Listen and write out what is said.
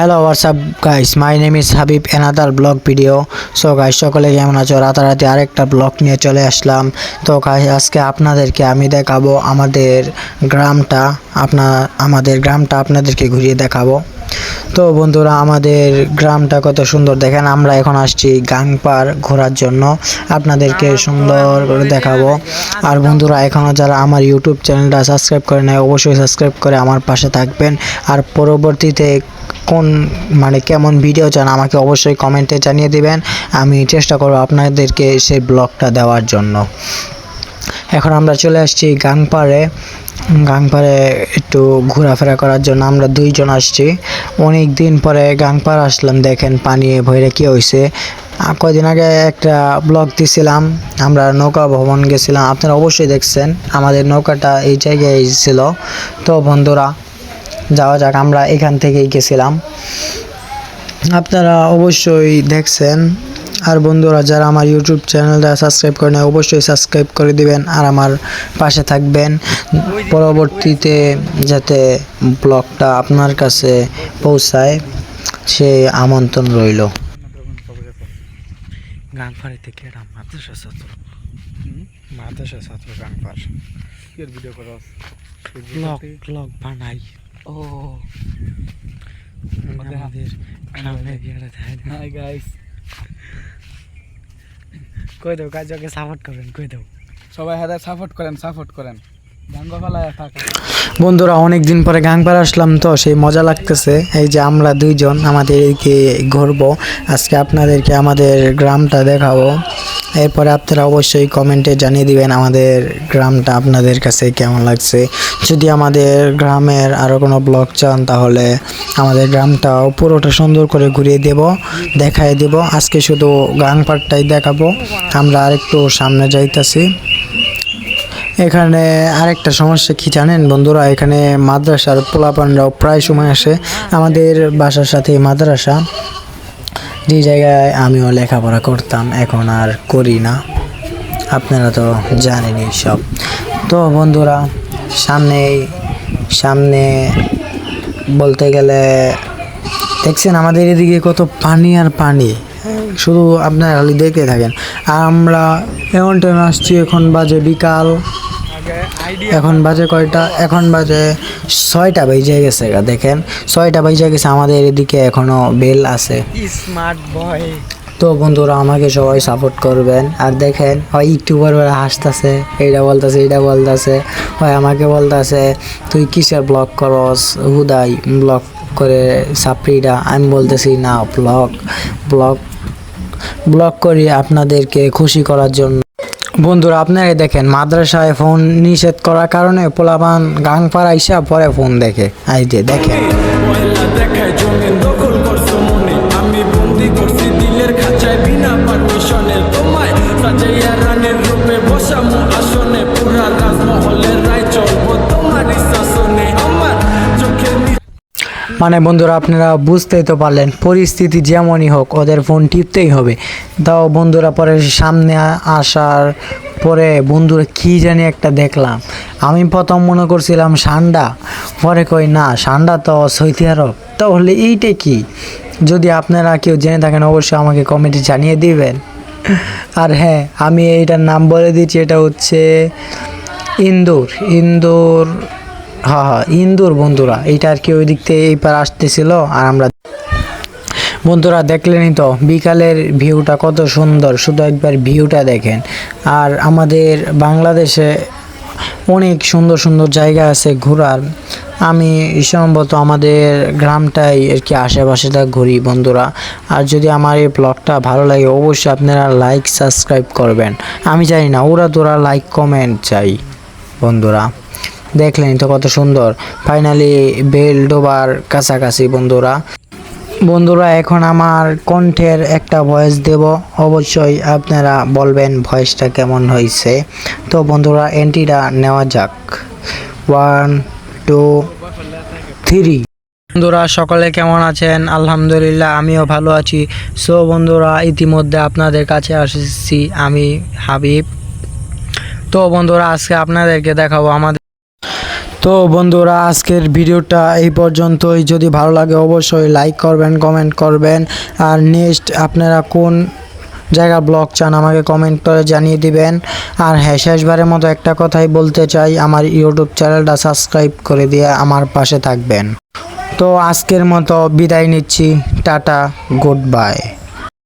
Hello WhatsApp guys my name is Habib another blog video so guys সকলে কেমন আছো? রাতারাতি আরেকটা ব্লগ নিয়ে চলে আসলাম। তো গাইস আজকে আপনাদেরকে আমি দেখাবো আমাদের গ্রামটা। আপনার আমাদের গ্রামটা আপনাদেরকে ঘুরিয়ে দেখাবো। তো, বন্ধুরা, আমাদের গ্রামটা কত সুন্দর। দেখেন, আমরা এখন আসছি গাংপার ঘোরার জন্য। আপনাদেরকে সুন্দর করে দেখাবো। আর বন্ধুরা এখনও যারা আমার ইউটিউব চ্যানেলটা সাবস্ক্রাইব করে নেয় অবশ্যই সাবস্ক্রাইব করে আমার পাশে থাকবেন। আর পরবর্তীতে কোন মানে কেমন ভিডিও চান আমাকে অবশ্যই কমেন্টে জানিয়ে দেবেন। আমি চেষ্টা করব আপনাদেরকে সেই ব্লগটা দেওয়ার জন্য। এখন আমরা চলে আসছি গাংপাড়ে। গাংপাড়ে একটু ঘোরাফেরা করার জন্য আমরা দুইজন আসছি। অনেক দিন পরে গাংপাড় আসলাম দেখেন পানি ভৈরে কি হয়েছে আহ, কয়দিন আগে একটা ব্লগ দিছিলাম আমরা নৌকা ভবন গেছিলাম। আপনারা অবশ্যই দেখছেন আমাদের নৌকাটা এই জায়গায় ছিল। তো বন্ধুরা যাওয়া যাক আমরা এখান থেকেই গেছিলাম। আপনারা অবশ্যই দেখছেন আর বন্ধুরা যারা আমার ইউটিউব চ্যানেলটা সাবস্ক্রাইব করে নেয় অবশ্যই সাবস্ক্রাইব করে দিবেন আর আমার পাশে থাকবেন। পরবর্তীতে যাতে ব্লগটা আপনার কাছে পৌঁছায় সে আমন্ত্রণ রইল। গাংপাড়ি থেকে এটা মাদ্রাসা ছাত্র। মাদ্রাসা ছাত্র গাংপাড় ভিডিও করো। ব্লগ ব্লগ বানাই। ও। হাই গাইস কই দাও কাজকে সাপোর্ট করবেন কই দাও? সবাই হাতে সাপোর্ট করেন সাপোর্ট করেন। বন্ধুরা অনেক দিন পরে গাংপাড় আসলাম তো সেই মজা লাগতেছে। এই যে আমরা দুইজন আমাদের এদিকে ঘুরবো। আজকে আপনাদেরকে আমাদের গ্রামটা দেখাবো। এরপরে আপনারা অবশ্যই কমেন্টে জানিয়ে দিবেন আমাদের গ্রামটা আপনাদের কাছে কেমন লাগছে। যদি আমাদের গ্রামের আরও কোনো ব্লগ চান, তাহলে আমাদের গ্রামটাও পুরোটা সুন্দর করে ঘুরিয়ে দেব দেখাই দেব। আজকে শুধু গাংপাড়টাই দেখাবো। আমরা আরেকটু সামনে যাইতাছি। এখানে আরেকটা সমস্যা কি জানেন বন্ধুরা? এখানে মাদ্রাসার পোলাপানরাও প্রায় সময় আসে। আমাদের বাসার সাথে মাদ্রাসা। যে জায়গায় আমিও লেখাপড়া করতাম, এখন আর করি না। আপনারা তো জানেনই সব। তো বন্ধুরা সামনে সামনে বলতে গেলে, দেখছেন আমাদের এদিকে কত পানি আর পানি। শুধু আপনারা খালি দেখতে থাকেন। আর আমরা এমন টাইম আসছি এখন বাজে বিকাল। এখন বাজে কয়টা? এখন বাজে ছয়টা বেজে গেছে দেখেন। ছয়টা বেজে গেছে আমাদের এদিকে এখনও বেল আছে। স্মার্ট বয় তো বন্ধুরা আমাকে সবাই সাপোর্ট করবেন। আর দেখেন হয় ইউটিউবার ওরা হাসতেছে এইটা বলতেছে এইটা বলতেছে হয় আমাকে বলতেছে তুই কিসের ব্লগ করস? হুদাই ব্লগ করে সাপড়িটা আমি বলতেছি না ব্লগ ব্লগ ব্লগ করি আপনাদেরকে খুশি করার জন্য। বন্ধুরা আপনারা দেখেন, মাদ্রাসায় ফোন নিষেধ করার কারণে পোলাপান গাং পাড়াইসা পরে ফোন দেখে। আইডিয়া যে, দেখেন। মানে বন্ধুরা, আপনারা বুঝতেই তো পারলেন, পরিস্থিতি যেমনই হোক, ওদের ফোন টিপতেই হবে। তাও বন্ধুরা, পরে সামনে আসার পরে বন্ধুরা কি জানি একটা দেখলাম। আমি প্রথম মনে করছিলাম সান্ডা, পরে কই না, সান্ডা তো সৌদি আরব তাহলে এইটা কি? যদি আপনারা কেউ জেনে থাকেন, অবশ্যই আমাকে কমেন্টে জানিয়ে দিবেন। আর হ্যাঁ আমি এইটার নাম বলে দিচ্ছি, এটা হচ্ছে ইন্দোর। ইন্দোর হ্যাঁ হ্যাঁ ইন্দুর বন্ধুরা, এইটা আর কি ওই দিক থেকে এই পার আসতেছিল আর আমরা বন্ধুরা দেখলেনই তো, বিকালের ভিউটা কত সুন্দর, শুধু একবার ভিউটা দেখেন। আর আমাদের বাংলাদেশে অনেক সুন্দর সুন্দর জায়গা আছে ঘোরার। আমি সম্ভবত আমাদের গ্রামটাই আর কি আশেপাশেটা ঘুরি বন্ধুরা। আর যদি আমার এই ব্লগটা ভালো লাগে, অবশ্যই আপনারা লাইক সাবস্ক্রাইব করবেন। আমি জানি না, ওরা তোরা লাইক কমেন্ট চাই বন্ধুরা। দেখলেন তো কত সুন্দর। ফাইনালি বেল ডোবার কাছাকাছি, বন্ধুরা। বন্ধুরা, এখন আমার কণ্ঠের একটা ভয়েস দেব। অবশ্যই আপনারা বলবেন ভয়েসটা কেমন হয়েছে। তো বন্ধুরা এন্ট্রিটা নেওয়া যাক। ওয়ান টু থ্রি বন্ধুরা, সকলে কেমন আছেন? আলহামদুলিল্লাহ, আমিও ভালো আছি। সো বন্ধুরা, ইতিমধ্যে আপনাদের কাছে আসছি আমি, হাবিব। তো বন্ধুরা, আজকে আপনাদেরকে দেখাবো আমাদের তো বন্ধুরা, আজকের ভিডিওটা এই পর্যন্তই। যদি ভালো লাগে অবশ্যই লাইক করবেন কমেন্ট করবেন। আর নেক্সট আপনারা কোন জায়গা ব্লগ চান আমাকে কমেন্ট করে জানিয়ে দিবেন। আর হ্যাঁ শেষবারের মতো একটা কথাই বলতে চাই, আমার ইউটিউব চ্যানেলটা সাবস্ক্রাইব করে দিয়ে আমার পাশে থাকবেন। তো আজকের মতো বিদায় নিচ্ছি, টাটা গুড বাই